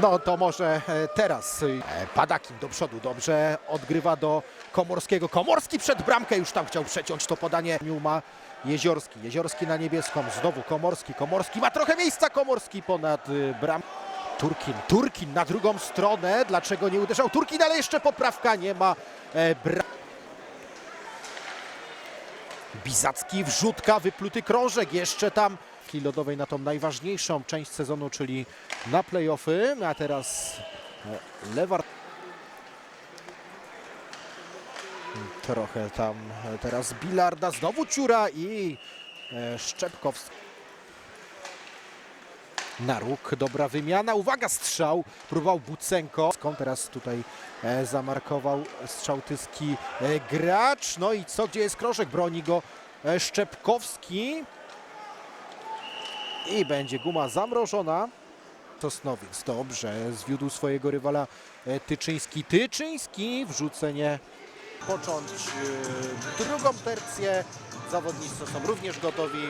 No to może e, teraz e, Padakin do przodu, dobrze odgrywa do Komorskiego. Komorski przed bramkę już tam chciał przeciąć to podanie. Ma Jeziorski, Jeziorski na niebieską, znowu Komorski, Komorski ma trochę miejsca, Komorski ponad y, bram. Turkin, Turkin na drugą stronę, dlaczego nie uderzał Turkin, ale jeszcze poprawka nie ma e, bra... Bizacki, wrzutka, wypluty krążek, jeszcze tam lodowej na tą najważniejszą część sezonu, czyli na playoffy, a teraz e, Lewar trochę tam e, teraz Bilarda, znowu Ciura i e, Szczepkowski. Na róg, dobra wymiana, uwaga, strzał, próbował Bucenko. Skąd teraz tutaj zamarkował strzał tyski e, gracz. No i co, gdzie jest Kroszek? Broni go Szczepkowski. I będzie guma zamrożona. Sosnowiec, dobrze, zwiódł swojego rywala e, Tyczyński. Tyczyński, wrzucenie począć e, drugą tercję. Zawodnicy są również gotowi.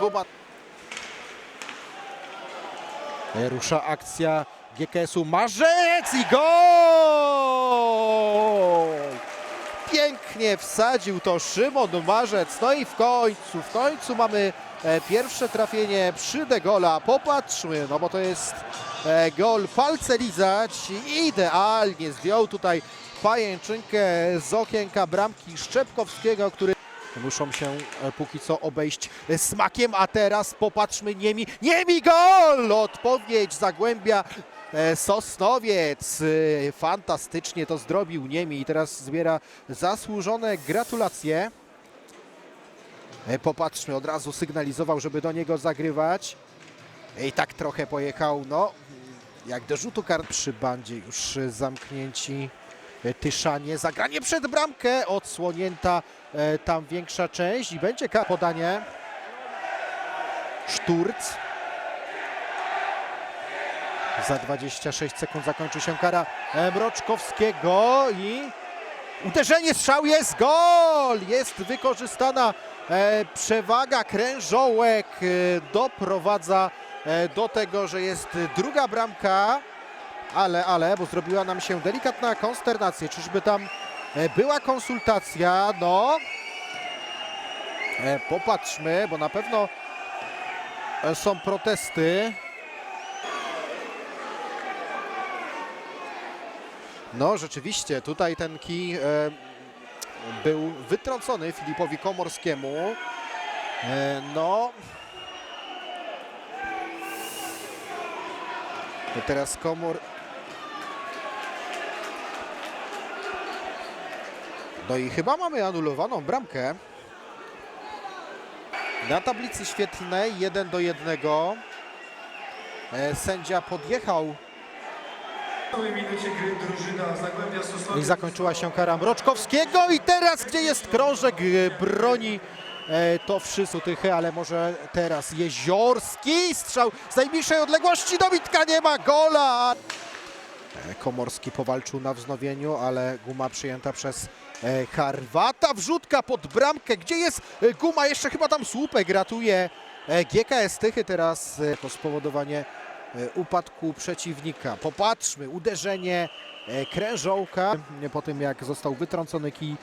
Guba E, Rusza akcja GKS-u Marzec i gol! Pięknie wsadził to Szymon Marzec. No i w końcu, w końcu mamy pierwsze trafienie przy de gola. Popatrzmy, no bo to jest e, gol. Palce lizać. Idealnie zdjął tutaj pajęczynkę z okienka bramki Szczepkowskiego, który Muszą się e, póki co obejść e, smakiem, a teraz popatrzmy Niemi. Niemi gol! Odpowiedź Zagłębia e, Sosnowiec. E, Fantastycznie to zrobił Niemi i teraz zbiera zasłużone gratulacje. E, Popatrzmy, od razu sygnalizował, żeby do niego zagrywać. I tak trochę pojechał, no, jak do rzutu kart przy bandzie już e, zamknięci. E, Tyszanie, zagranie przed bramkę, odsłonięta e, tam większa część i będzie podanie. Szturc. Za 26 sekund zakończy się kara e, Mroczkowskiego i uderzenie, strzał jest gol! Jest wykorzystana e, przewaga krężołek e, doprowadza e, do tego, że jest druga bramka. Ale, ale, bo zrobiła nam się delikatna konsternacja. Czyżby tam e, była konsultacja? No. E, Popatrzmy, bo na pewno e, są protesty. No, rzeczywiście, tutaj ten kij e, był wytrącony Filipowi Komorskiemu. E, no. Teraz Komor. No i chyba mamy anulowaną bramkę. Na tablicy świetlnej 1 do 1. E, Sędzia podjechał W całej minucie gry drużyna Zagłębia Sosnowiec i zakończyła się kara Mroczkowskiego i teraz gdzie jest krążek e, broni e, to wszystko tychy, ale może teraz Jeziorski strzał z najbliższej odległości dobitka nie ma gola. E, Komorski powalczył na wznowieniu, ale guma przyjęta przez Harwata. Wrzutka pod bramkę. Gdzie jest guma? Jeszcze chyba tam słupek ratuje e, GKS Tychy teraz jako spowodowanie upadku przeciwnika. Popatrzmy, uderzenie e, krężołka e, po tym jak został wytrącony kij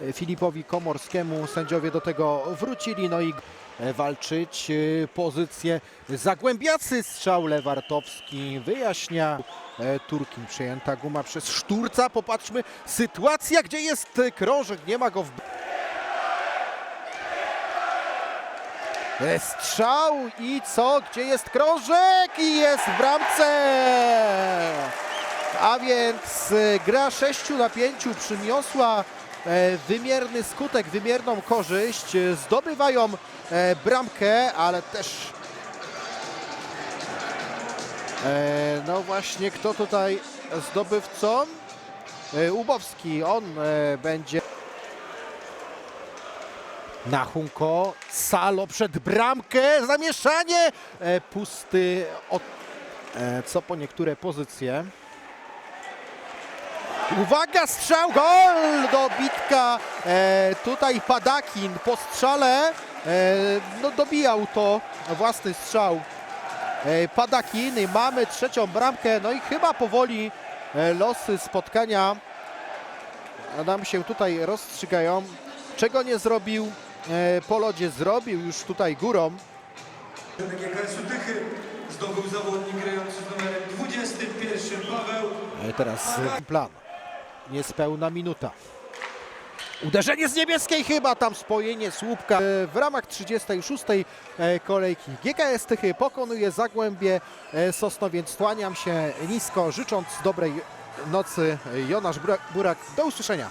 e, Filipowi Komorskiemu. Sędziowie do tego wrócili, no i e, walczyć e, pozycję Zagłębiacy. Strzał Lewartowski wyjaśnia e, Turkin. Przejęta guma przez Szturca. Popatrzmy, sytuacja, gdzie jest e, krążek, nie ma go w... Strzał i co? Gdzie jest krążek? I jest w bramce! A więc e, gra 6 na 5 przyniosła e, wymierny skutek, wymierną korzyść. E, Zdobywają e, bramkę, ale też e, no właśnie kto tutaj zdobywcą? E, Ubowski, on e, będzie Nachunko, Salo przed bramkę, zamieszanie, e, pusty, od, e, co po niektóre pozycje. Uwaga, strzał, gol, dobitka, e, tutaj Padakin po strzale, e, no dobijał to, własny strzał e, Padakin. I Mamy trzecią bramkę, no i chyba powoli e, losy spotkania nam się tutaj rozstrzygają. Czego nie zrobił po lodzie, zrobił już tutaj górą. GKS-u Tychy zdobył zawodnik grający z numerem 21 Paweł E, Teraz e, plan. Niespełna minuta. Uderzenie z niebieskiej chyba tam spojenie słupka. E, W ramach 36. e, kolejki GKS Tychy pokonuje Zagłębie e, Sosno, więc kłaniam się nisko, życząc dobrej nocy. Jonasz Burak. Do usłyszenia.